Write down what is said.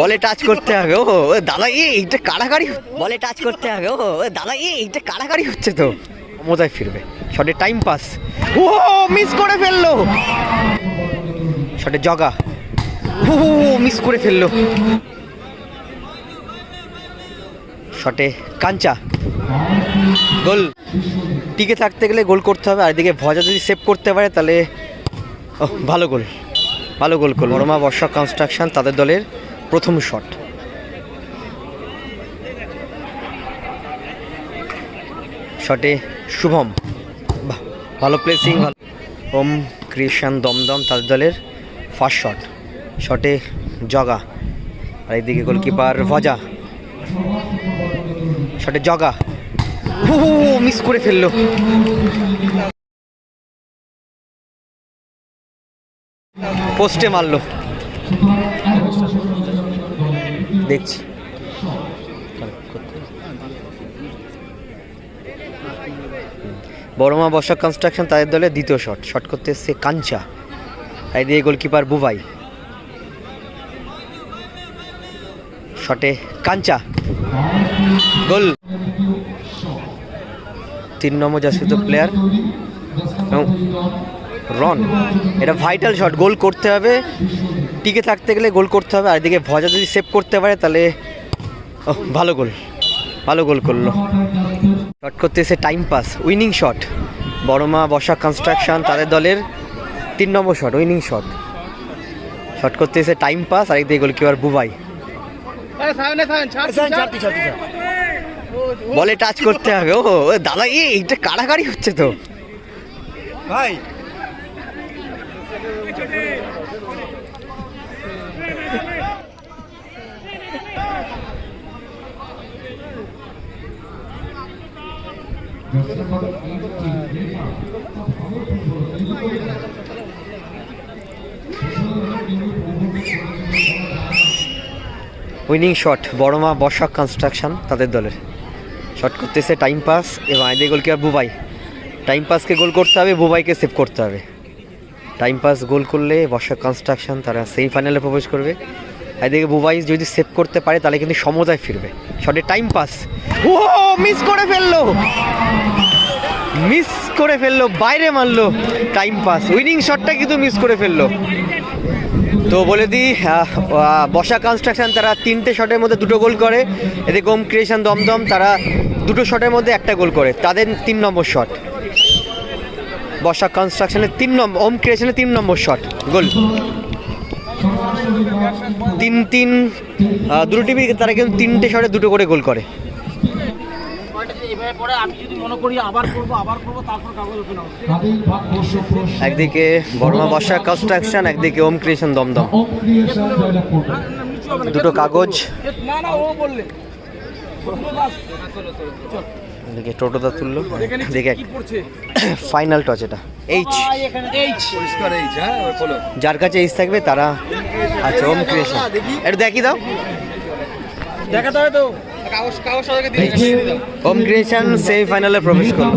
বলে টাচ করতে হবে ও দাদা এ এইটা কাড়াকাড়ি বলে টাচ করতে হবে ও দাদা এ এইটা কাড়াকাড়ি হচ্ছে তো। মজায় ফিরবে। শটে টাইম পাস। ও মিস করে ফেলল। শটে জগা। ও মিস করে ফেলল। শটে কাঞ্চা। গোল। টিকে থাকতে গেলে গোল করতে হবে আর এদিকে ভজা যদি সেভ করতে পারে তাহলে ও ভালো গোল। ভালো গোল করল। বর্মা বর্ষা কনস্ট্রাকশন তাদের দলের প্রথম শট শটে শুভম। ভালো প্লেসিং ওম ক্রিয়েশন দমদম, তাদের দলের ফার্স্ট শট শটে জগা। আর এইদিকে গোলকিপার ভজা। শটে জগা। মিস করে ফেলল। পোস্টে মারলো। দেখছি। বড়মা বর্ষা কনস্ট্রাকশন তাদের দলে দ্বিতীয় শট শট করতে এসছে কাঞ্চা। তাই দিয়ে গোলকিপার বুবাই। শটে কাঞ্চা। গোল তিন নম্বর জাসিত প্লেয়ার রন এটা ভাইটাল শট গোল করতে হবে। টিকে থাকতে গেলে গোল করতে হবে। আর এদিকে ভজা যদি সেভ করতে পারে তাহলে ও ভালো গোল ভালো গোল করল। শট করতে এসে time pass winning shot Boroma Barsha construction তাদের দলের তিন number shot winning shot shot করতে এসে টাইম পাস আর একদিকে গোলকিপার বুবাই। বলে টাচ করতে হবে। ও ও দাদা এইটা কাড়াকাড়ি হচ্ছে তো। ভাই winning shot, Boroma Barsha construction তাদের দলের। শট করতেছে টাইম পাস এবং আইদে গোলকিপার বুবাই। টাইম পাসকে গোল করতে হবে, বুবাইকে সেভ করতে হবে। টাইম পাস গোল করলে বর্ষা কনস্ট্রাকশন তারা সেমিফাইনালে প্রবেশ করবে। এদিকে বুবাই যদি সেভ করতে পারে, তাহলে কিন্তু সমতায় ফিরবে। শটে টাইম পাস ও মিস করে ফেলল। মিস করে ফেলল, বাইরে মারলো টাইম পাস উইনিং শটটা কিন্তু মিস করে ফেলল। তো বলে দিই বসা কনস্ট্রাকশন তারা তিনটে শটের মধ্যে দুটো গোল করে। এদিকে ওম ক্রিয়েশন দমদম তারা দুটো শটের মধ্যে একটা গোল করে। তাদের তিন নম্বর শট বসা কনস্ট্রাকশনের তিন নম্বর, ওম ক্রিয়েশনের তিন নম্বর শট গোল। তিন তিন দুটো টিভি তারা কিন্তু তিনটে শটে দুটো করে গোল করে। একদিকে বর্মা বসা কনস্ট্রাকশন একদিকে ওম ক্রিয়েশন দমদম। দুটো কাগজ। না না, ও বললে। এদিকে টোটোটা তুললো। দেখে ফাইনাল টচ এটা। এইচ হ্যাঁ যার কাছে এইচ থাকবে তারা আচ্ছা ওম ক্রিয়েশন একটু দেখি দাও। দেখাতে হবে তো। ওম ক্রিয়েশন সেমিফাইনালে প্রবেশ করল।